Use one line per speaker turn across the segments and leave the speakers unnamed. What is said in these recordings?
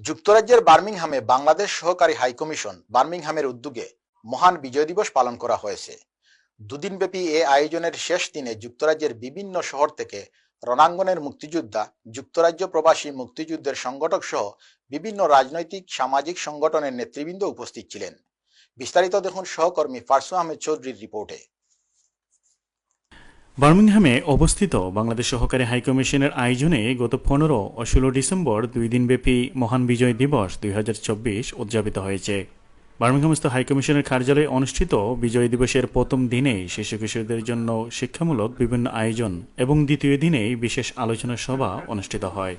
যুক্তরাজ্যের বার্মিংহামে বাংলাদেশ সহকারী হাইকমিশন বার্মিংহামের উদ্যোগে মহান বিজয় দিবস পালন করা হয়েছে। দুদিনব্যাপী এ আয়োজনের শেষ দিনে যুক্তরাজ্যের বিভিন্ন শহর থেকে রণাঙ্গনের মুক্তিযোদ্ধা, যুক্তরাজ্য প্রবাসী মুক্তিযুদ্ধের সংগঠক সহ বিভিন্ন রাজনৈতিক, সামাজিক সংগঠনের নেতৃবৃন্দ উপস্থিত ছিলেন। বিস্তারিত দেখুন সহকর্মী ফারসু আহমেদ চৌধুরীর রিপোর্টে।
বার্মিংহামে অবস্থিত বাংলাদেশ সহকারী হাইকমিশনের আয়োজনে গত পনেরো ও ষোলো ডিসেম্বর দুই দিনব্যাপী মহান বিজয় দিবস দুই হাজার চব্বিশ উদযাপিত হয়েছে। বার্মিংহামস্থ হাইকমিশনের কার্যালয়ে অনুষ্ঠিত বিজয় দিবসের প্রথম দিনে শিশু কিশোরদের জন্য শিক্ষামূলক বিভিন্ন আয়োজন এবং দ্বিতীয় দিনেই বিশেষ আলোচনা সভা অনুষ্ঠিত হয়।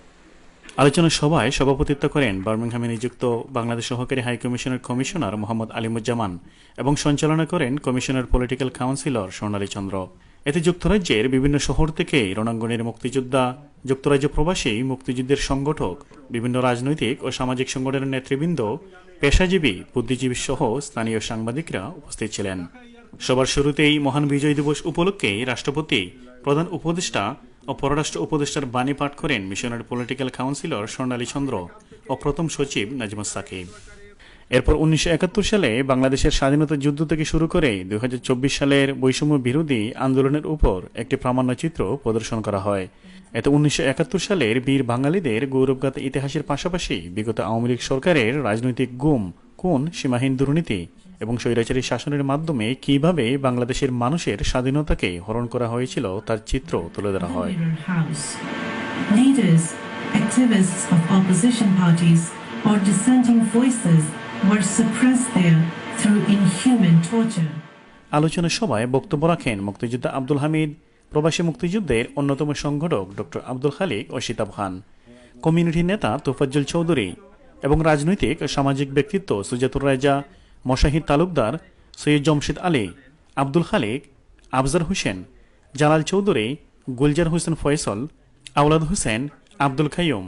আলোচনা সভায় সভাপতিত্ব করেন বার্মিংহামে নিযুক্ত বাংলাদেশ সহকারী হাইকমিশনের কমিশনার মোহাম্মদ আলিমুজ্জামান এবং সঞ্চালনা করেন commissioner political councillor Swarnali Chandra. এতে যুক্তরাজ্যের বিভিন্ন শহর থেকে রণাঙ্গনের মুক্তিযোদ্ধা, যুক্তরাজ্য প্রবাসী, মুক্তিযুদ্ধের সংগঠক, বিভিন্ন রাজনৈতিক ও সামাজিক সংগঠনের নেতৃবৃন্দ, পেশাজীবী, বুদ্ধিজীবী সহ স্থানীয় সাংবাদিকরা উপস্থিত ছিলেন। সবার শুরুতেই মহান বিজয় দিবস উপলক্ষে রাষ্ট্রপতি, প্রধান উপদেষ্টা ও পররাষ্ট্র উপদেষ্টার বাণী পাঠ করেন মিশনের পলিটিক্যাল কাউন্সিলর স্বর্ণালী চন্দ্র ও প্রথম সচিব নাজিমুস সাকিব। এরপর উনিশশো একাত্তর সালে বাংলাদেশের স্বাধীনতা যুদ্ধ থেকে শুরু করে দুই সালের বৈষম্য বিরোধী আন্দোলনের উপর একটি প্রামাণ্যচিত্র প্রদর্শন করা হয়। এতে উনিশশো একাত্তর সালের বীর বাঙালিদের গৌরবগাথা ইতিহাসের পাশাপাশি বিগত আওয়ামী লীগ সরকারের রাজনৈতিক গুম কোন সীমাহীন দুর্নীতি এবং স্বৈরাচারী শাসনের মাধ্যমে কীভাবে বাংলাদেশের মানুষের স্বাধীনতাকে হরণ করা হয়েছিল তার চিত্র তুলে ধরা হয়।
Activists of opposition parties, or dissenting voices were suppressed there through inhuman torture.
আলোচনা সভায় বক্তব্য রাখেন মুক্তিযোদ্ধা আব্দুল হামিদ, প্রবাসী মুক্তিযুদ্ধের অন্যতম সংগঠক ডক্টর আব্দুল খালিক ও সিতাব খান, কমিউনিটি নেতা তোফাজ্জল চৌধুরী এবং রাজনৈতিক সামাজিক ব্যক্তিত্ব সুজাতুর রাজা, মশাহিদ তালুকদার সৈয়দ জমশেদ আলী, আব্দুল খালিক আফজার হোসেন, জালাল চৌধুরী, গুলজার হোসেন ফয়সল, আওলাদ হোসেন, আব্দুল খাইয়ুম,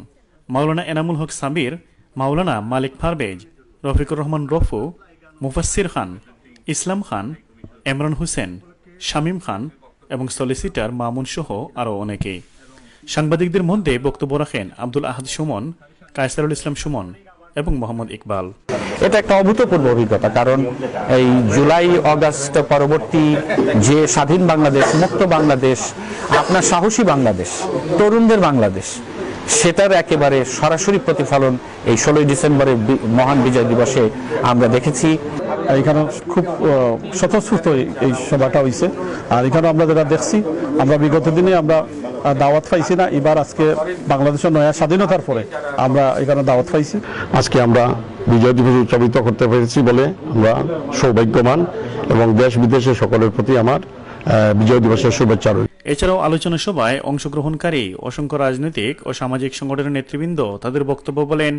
মাওলানা এনামুল হক সাবির মাওলানা মালিক পারভেজ রফিকুর রহমান রফু মুফাসির খান, ইসলাম খান এমরান হোসেন, শামীম খান এবং সলিসিটার মামুন সহ আরও অনেকে সাংবাদিকদের মধ্যে বক্তব্য রাখেন আব্দুল আহাদ সুমন, কায়সারুল ইসলাম সুমন এবং মোহাম্মদ ইকবাল।
এটা একটা অভূতপূর্ব অভিজ্ঞতা, কারণ এই জুলাই, অগাস্ট পরবর্তী যে স্বাধীন বাংলাদেশ, মুক্ত বাংলাদেশ, আপনার সাহসী বাংলাদেশ, তরুণদের বাংলাদেশ সেটার একেবারে সরাসরি প্রতিফলন এই ষোলোই ডিসেম্বরের মহান বিজয় দিবসে আমরা দেখেছি।
এখানে খুব স্বতঃস্ফূর্ত এই- সভাটা হয়েছে আর এখানে আমরা যেটা দেখছি, আমরা বিগত দিনে আমরা দাওয়াত পাইছি না। এবার আজকে বাংলাদেশের নয়া স্বাধীনতার পরে আমরা এখানে দাওয়াত পাইছি।
আজকে আমরা বিজয় দিবস উদযাপিত করতে পেরেছি বলে আমরা সৌভাগ্যবান এবং দেশ বিদেশে সকলের প্রতি আমার বিজয় দিবসের শুভেচ্ছা
এছাড়াও আলোচনা সভায় অংশগ্রহণকারী অসংখ্য রাজনৈতিক ও সামাজিক সংগঠনের নেতৃবৃন্দ তাদের বক্তব্য বলেন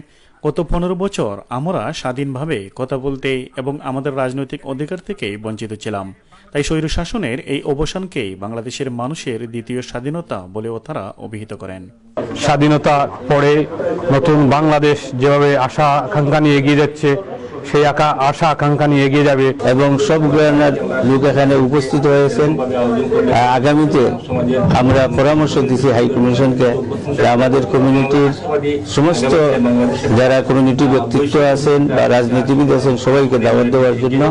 গত পনেরো বছর আমরা স্বাধীনভাবে কথা বলতে এবং আমাদের রাজনৈতিক অধিকার থেকে বঞ্চিত ছিলাম। তাই স্বৈর শাসনের এই অবসানকে বাংলাদেশের মানুষের দ্বিতীয় স্বাধীনতা বলেও তারা অভিহিত করেন।
স্বাধীনতা পরে নতুন বাংলাদেশ যেভাবে আশা আকাঙ্ক্ষা নিয়ে এগিয়ে যাচ্ছে সেই আকা আশা আকাঙ্ক্ষা নিয়ে এগিয়ে যাবে।
এবং সব গ্রামের লোক এখানে উপস্থিত হয়েছেন। আগামীতে আমরা পরামর্শ দিচ্ছি হাই কমিশনকে যে আমাদের কমিউনিটির সমস্ত যারা কমিউনিটি ব্যক্তিত্ব আছেন বা রাজনীতিবিদ আছেন সবাইকে দাওয়াত দেওয়ার জন্য।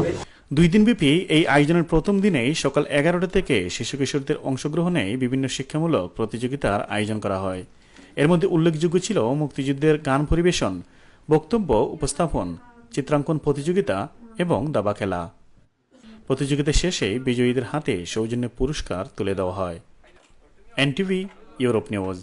দুই দিনব্যাপী এই আয়োজনের প্রথম দিনেই সকাল এগারোটা থেকে শিশু কিশোরদের অংশগ্রহণে বিভিন্ন শিক্ষামূলক প্রতিযোগিতার আয়োজন করা হয়। এর মধ্যে উল্লেখযোগ্য ছিল মুক্তিযুদ্ধের গান পরিবেশন বক্তব্য উপস্থাপন চিত্রাঙ্কন প্রতিযোগিতা এবং দাবা খেলা। প্রতিযোগিতা শেষে বিজয়ীদের হাতে সৌজন্য পুরস্কার তুলে দেওয়া হয়। NTV Europe news.